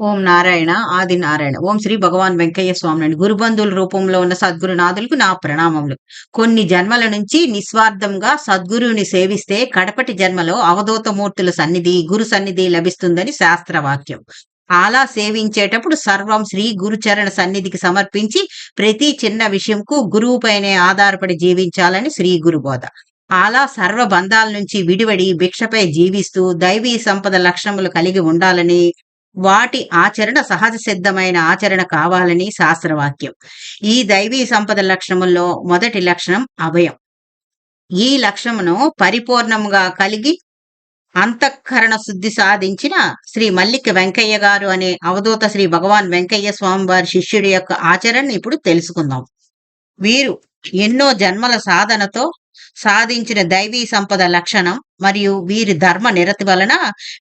ఓం నారాయణ ఆది నారాయణ. ఓం శ్రీ భగవాన్ వెంకయ్య స్వామి గురుబంధుల రూపంలో ఉన్న సద్గురునాథులకు నా ప్రణామములు. కొన్ని జన్మల నుంచి నిస్వార్థంగా సద్గురువుని సేవిస్తే కడపటి జన్మలో అవధూతమూర్తుల సన్నిధి గురు సన్నిధి లభిస్తుందని శాస్త్రవాక్యం. అలా సేవించేటప్పుడు సర్వం శ్రీ గురుచరణ సన్నిధికి సమర్పించి ప్రతి చిన్న విషయంకు గురువుపైనే ఆధారపడి జీవించాలని శ్రీ గురుబోధ. అలా సర్వ బంధాల నుంచి విడివడి భిక్షపై జీవిస్తూ దైవీ సంపద లక్షణములు కలిగి ఉండాలని వాటి ఆచరణ సహజ సిద్ధమైన ఆచరణ కావాలని శాస్త్రవాక్యం. ఈ దైవీ సంపద లక్షణముల్లో మొదటి లక్షణం అభయం. ఈ లక్షణమును పరిపూర్ణముగా కలిగి అంతఃకరణ శుద్ధి సాధించిన శ్రీ మల్లిక వెంకయ్య గారు అనే అవధూత శ్రీ భగవాన్ వెంకయ్య స్వామి వారి శిష్యుడి యొక్క ఆచరణ ఇప్పుడు తెలుసుకుందాం. వీరు ఎన్నో జన్మల సాధనతో సాధించిన దైవీ సంపద లక్షణం మరియు వీరి ధర్మ నిరతి వలన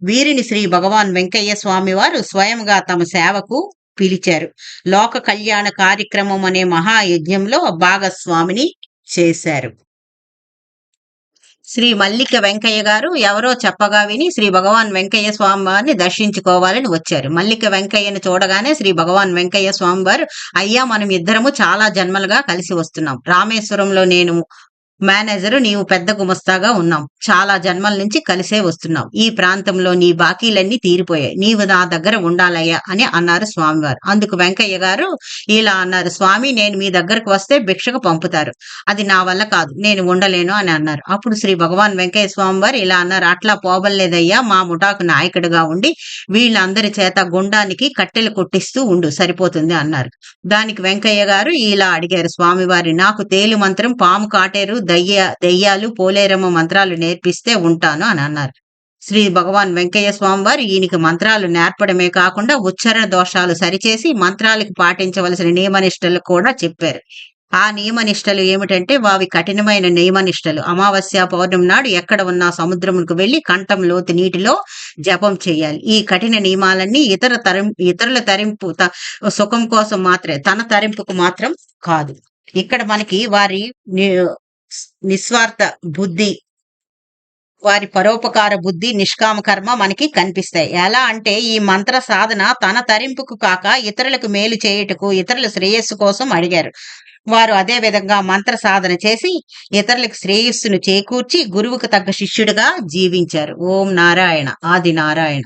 వీరిని శ్రీ భగవాన్ వెంకయ్య స్వామి వారు స్వయంగా తమ సేవకు పిలిచారు. లోక కళ్యాణ కార్యక్రమం అనే మహాయజ్ఞంలో భాగస్వామిని చేశారు. శ్రీ మల్లిక వెంకయ్య గారు ఎవరో చెప్పగా విని శ్రీ భగవాన్ వెంకయ్య స్వామి వారిని దర్శించుకోవాలని వచ్చారు. మల్లిక వెంకయ్యను చూడగానే శ్రీ భగవాన్ వెంకయ్య స్వామి వారు అయ్యా మనం ఇద్దరము చాలా జన్మలుగా కలిసి వస్తున్నాం. రామేశ్వరంలో నేను మేనేజరు నీవు పెద్ద గుమస్తాగా ఉన్నాం చాలా జన్మల నుంచి కలిసే వస్తున్నాం ఈ ప్రాంతంలో నీ బాకీలన్నీ తీరిపోయాయి. నీవు నా దగ్గర ఉండాలయ్యా అని అన్నారు స్వామివారు. అందుకు వెంకయ్య గారు ఇలా అన్నారు. స్వామి నేను మీ దగ్గరకు వస్తే భిక్షకు పంపుతారు. అది నా వల్ల కాదు. నేను ఉండలేను అని అన్నారు. అప్పుడు శ్రీ భగవాన్ వెంకయ్య స్వామి వారు ఇలా అన్నారు. అట్లా పోబల్లేదయ్యా మా ముఠాకు నాయకుడిగా ఉండి వీళ్ళందరి చేత గుండానికి కట్టెలు కొట్టిస్తూ ఉండు. సరిపోతుంది అన్నారు. దానికి వెంకయ్య గారు ఇలా అడిగారు. స్వామివారి నాకు తేలు మంత్రం పాము కాటేరు దయ్య దెయ్యాలు పోలేరమ్మ మంత్రాలు నేర్పిస్తే ఉంటాను అని అన్నారు. శ్రీ భగవాన్ వెంకయ్య స్వామి వారు ఈయనకి మంత్రాలు నేర్పడమే కాకుండా ఉచ్చారణ దోషాలు సరిచేసి మంత్రాలకు పాటించవలసిన నియమనిష్టలు కూడా చెప్పారు. ఆ నియమనిష్టలు ఏమిటంటే వావి కఠినమైన నియమనిష్టలు. అమావాస్య పౌర్ణమి నాడు ఎక్కడ ఉన్న సముద్రమునకు వెళ్ళి కంఠం లోతు నీటిలో జపం చేయాలి. ఈ కఠిన నియమాలన్నీ ఇతర తరం ఇతరుల తరింపు త- సుఖం కోసం మాత్రమే తన తరింపుకు మాత్రం కాదు. ఇక్కడ మనకి వారి నిస్వార్థ బుద్ధి వారి పరోపకార బుద్ధి నిష్కామ కర్మ మనకి కనిపిస్తాయి. ఎలా అంటే ఈ మంత్ర సాధన తన తరింపుకు కాక ఇతరులకు మేలు చేయుటకు ఇతరుల శ్రేయస్సు కోసం అడిగారు. వారు అదే విధంగా మంత్ర సాధన చేసి ఇతరులకు శ్రేయస్సును చేకూర్చి గురువుకు తగ్గ శిష్యుడిగా జీవించారు. ఓం నారాయణ ఆది నారాయణ.